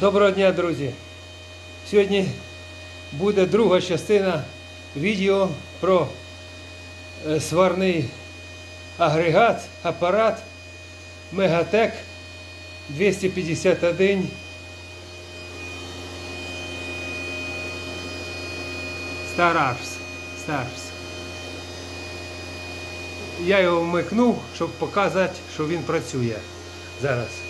Доброго дня, друзі! Сьогодні буде друга частина відео про е, сварний агрегат, апарат Мегатек 251 Старарс. Старс. Я його вмикнув, щоб показати, що він працює зараз.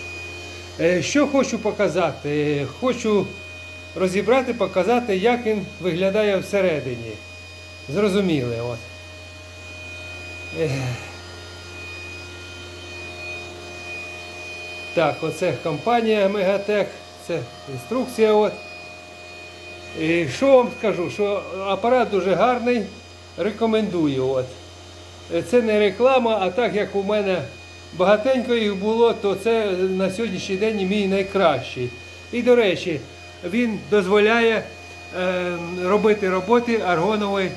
Е, Що хочу показати? Хочу розібрати, показати, як він виглядає всередині. Зрозуміли. От. Е. Так, оце компанія Мегатек, це інструкція. От. І що вам скажу? Що апарат дуже гарний, рекомендую. От. Це не реклама, а так як у мене багатенько їх було, то це на сьогоднішній день мій найкращий. І до речі, він дозволяє е, робити роботи аргоновою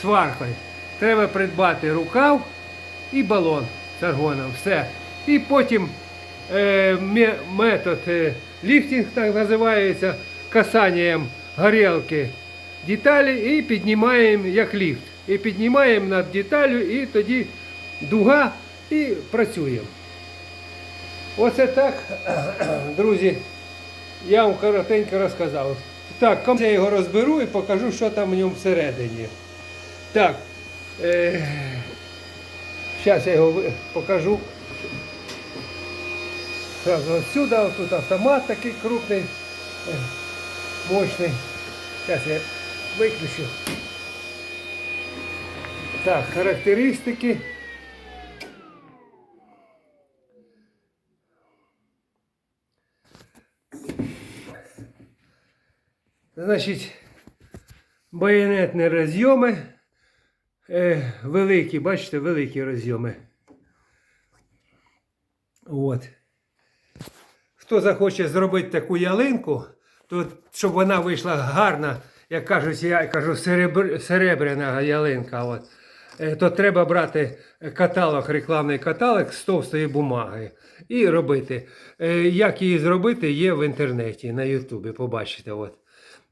сваркою. Треба придбати рукав і балон з аргоном. Все. І потім е, метод е, ліфтинг так називається касанням горілки деталі і піднімаємо як ліфт. І піднімаємо над деталю, і тоді дуга і працюємо. Оце так, друзі, я вам коротенько розказав. Так, я його розберу і покажу, що там в ньому всередині. Так, е, зараз я його покажу. Отсюда, тут автомат такий крупний, е, мощний. Зараз я виключу. Так, характеристики. Значить, байонетні розйоми. Е, великі, бачите, великі розйоми. От. Хто захоче зробити таку ялинку, то щоб вона вийшла гарна, як кажуть, я кажу, серебр, серебряна ялинка. От. Е, То треба брати каталог, рекламний каталог з товстої бумаги і робити. Е, Як її зробити, є в інтернеті, на Ютубі, побачите. От.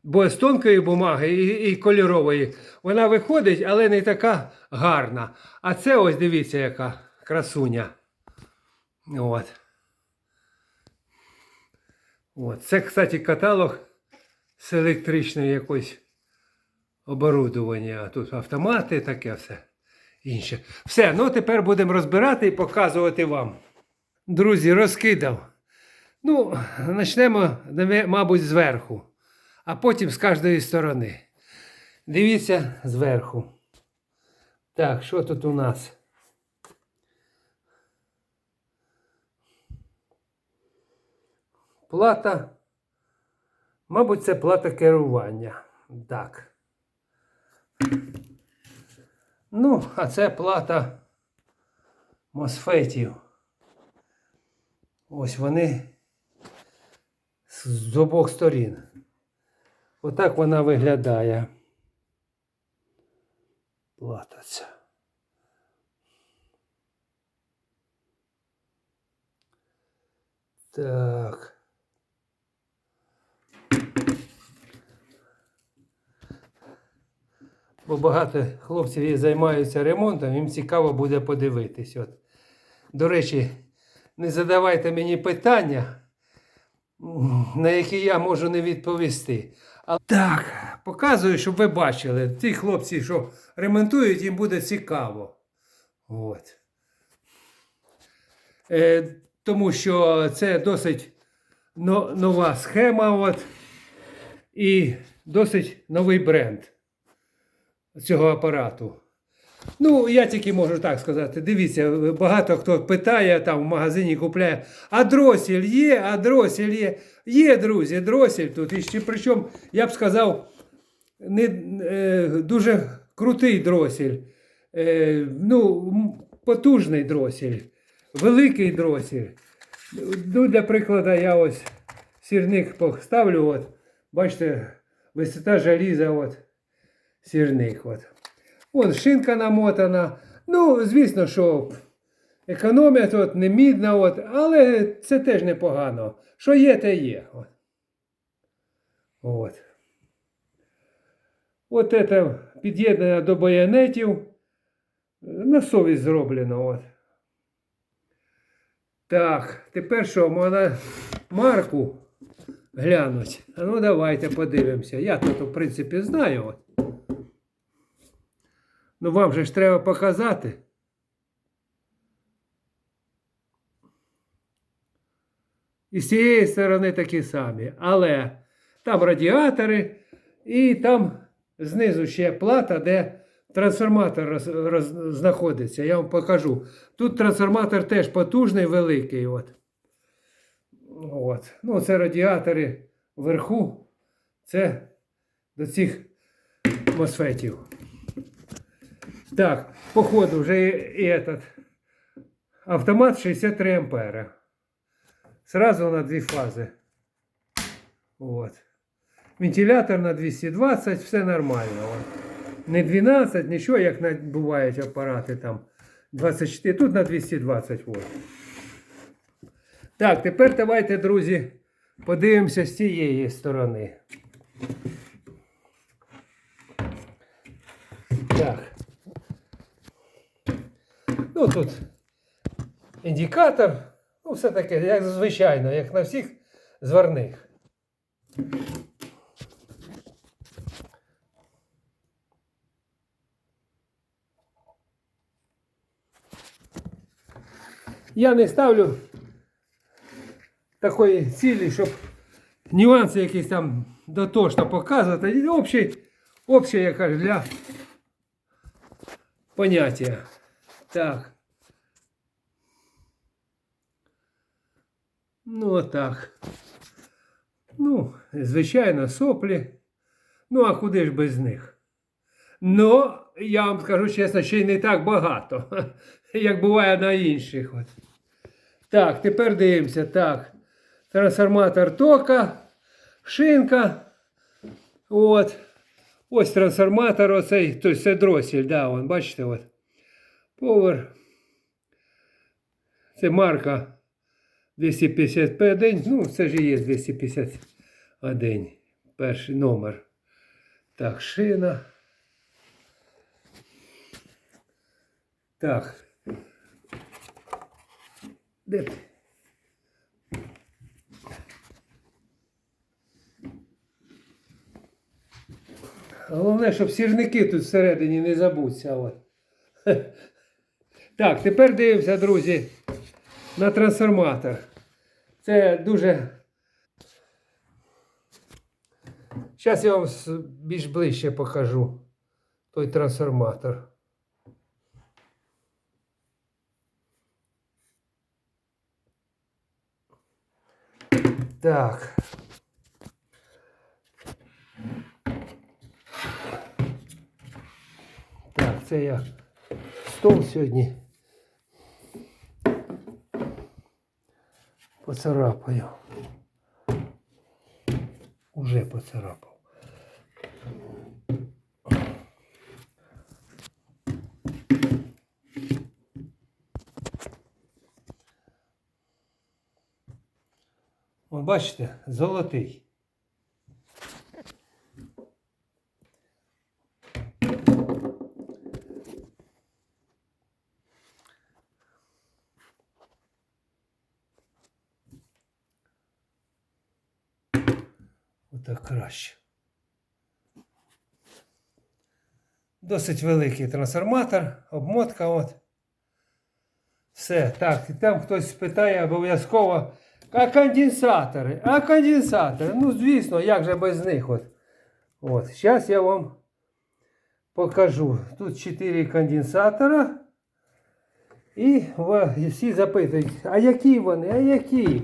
Бо з тонкої бумаги і, і кольорової вона виходить, але не така гарна. А це ось дивіться, яка красуня. От. От. Це, кстати, каталог з електричної якоїсь оборудування. Тут автомати, таке все інше. Все, ну тепер будемо розбирати і показувати вам. Друзі, розкидав. Ну, почнемо, мабуть, зверху, а потім з кожної сторони. Дивіться зверху. Так, що тут у нас? Плата. Мабуть, це плата керування. Так. Ну, а це плата мосфетів. Ось вони з- обох сторін. Отак вона виглядає. Плата ця. Так. Бо багато хлопців займаються ремонтом, їм цікаво буде подивитись. От. До речі, не задавайте мені питання, на які я можу не відповісти. Так, показую, щоб ви бачили. Ті хлопці, що ремонтують, їм буде цікаво. От. Е, тому що це досить но- нова схема. От, і досить новий бренд цього апарату. Ну, я тільки можу так сказати. Дивіться, багато хто питає там в магазині купляє, а дросель є, а дросель є. Є, друзі, дросель тут. І ще причому, я б сказав, не, е, дуже крутий дросель. Е, ну, потужний дросель, великий дросель. Ну, для прикладу, я ось сірник поставлю. От, бачите, висота желіза. От, сірник. От. От шинка намотана. Ну, звісно, що економія тут не мідна, от, але це теж непогано. Що є, те є. От. От. Це під'єднання до баянетів. е, На совість зроблено. От. Так, тепер що, можна марку глянуть. А ну давайте подивимося. Я тут, в принципі, знаю. От. Ну вам же ж треба показати. І з цієї сторони такі самі. Але там радіатори, і там знизу ще плата, де трансформатор роз, роз- знаходиться. Я вам покажу. Тут трансформатор теж потужний, великий. От. От. Ну, це радіатори вверху. Це до цих мосфетів. Так, походу вже і, этот автомат 63 ампера. Сразу на дві фази. От. Вентилятор на 220, все нормально. Не 12, нічого, як бувають апарати там 24, тут на 220 вольт. Так, тепер давайте, друзі, подивимося з цієї сторони. Так. Ну тут індикатор. Ну, все таке, як звичайно, як на всіх зварних. Я не ставлю такої цілі, щоб нюанси якісь там дотошно показувати. Общий, общий, я кажу, для поняття. Так. Ну, отак. Ну, звичайно, соплі. Ну, а куди ж без них? Ну, я вам скажу чесно, ще й не так багато, як буває на інших. От. Так, тепер дивимося. Так. Трансформатор тока, шинка. От. Ось трансформатор, оцей, тобто це дросель, да, вон, бачите, от. Повер. Це марка 251. Ну, це ж і є 251. Перший номер. Так, шина. Так. Де? Головне, щоб сірники тут всередині не забуться. Так, тепер дивимося, друзі, на трансформатор. Це дуже. Зараз я вам більш ближче покажу той трансформатор. Так. Так, це я стол сьогодні поцарапаю. Уже поцарапав. Бачите, золотий. Отак краще. Досить великий трансформатор, обмотка. От. Все. Так, і там хтось питає обов'язково. А конденсатори? А конденсатори? Ну, звісно, як же без них. От. От. Зараз я вам покажу. Тут 4 конденсатора. І всі запитують, а які вони, а які?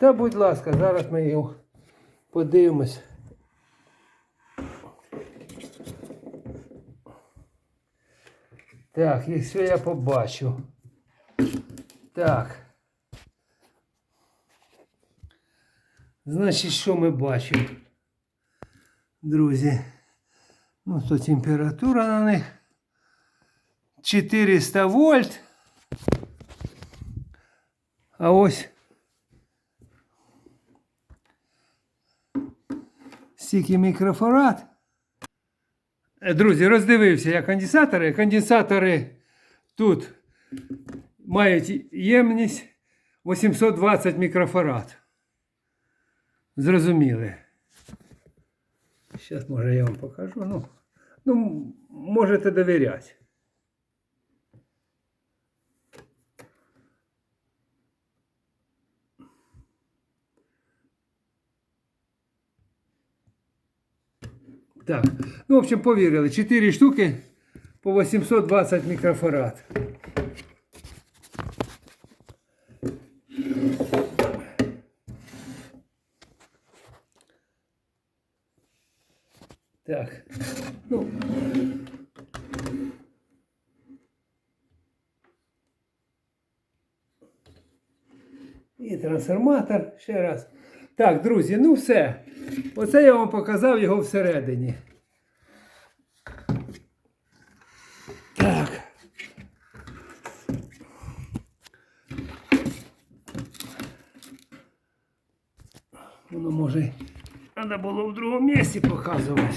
Та, будь ласка, зараз ми його подивимось. Так, якщо я побачу. Так. Значить, що ми бачимо? Друзі. Ну, то температура на них. 400 вольт. А ось Стільки мікрофорат. Е, Друзі, роздивився я конденсатори. Конденсатори тут мають ємність 820 мікрофарад. Зрозуміли. Зараз, може, я вам покажу. Ну, ну м- можете довіряти. Так, ну, в общем, повірили. 4 штуки по 820 мікрофарад. Так. Ну. І трансформатор ще раз. Так, друзі, ну все. Оце я вам показав його всередині. Так. Воно може. Треба було в другому місці показувати.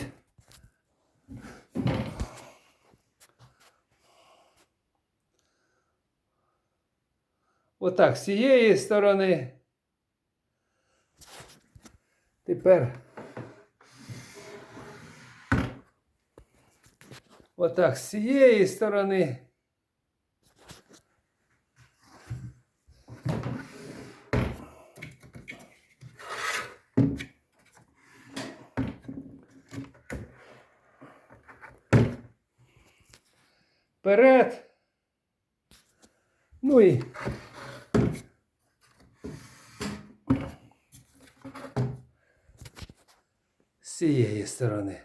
Отак, з цієї сторони. Тепер. Отак, з цієї сторони. Вперед. Ну і цієї сторони.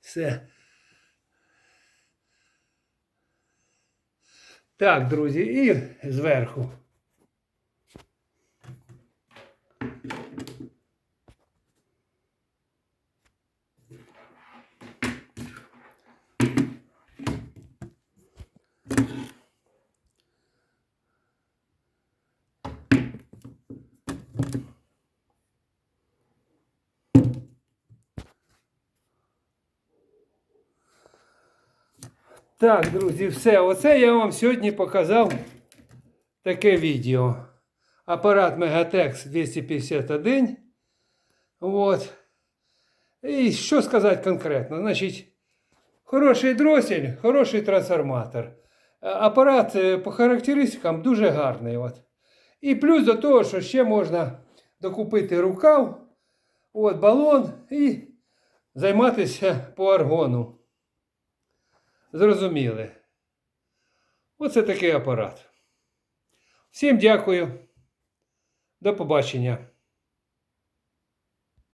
Все. Так, друзі, і зверху. Так, друзі, все. Оце я вам сьогодні показав таке відео. Апарат Megatex 251. От. І що сказати конкретно? Значить, хороший дросель, хороший трансформатор. Е, Апарат е, по характеристикам дуже гарний. От. І плюс до того, що ще можна докупити рукав, от, балон і займатися по аргону. Зрозуміли. Оце такий апарат. Всім дякую. До побачення.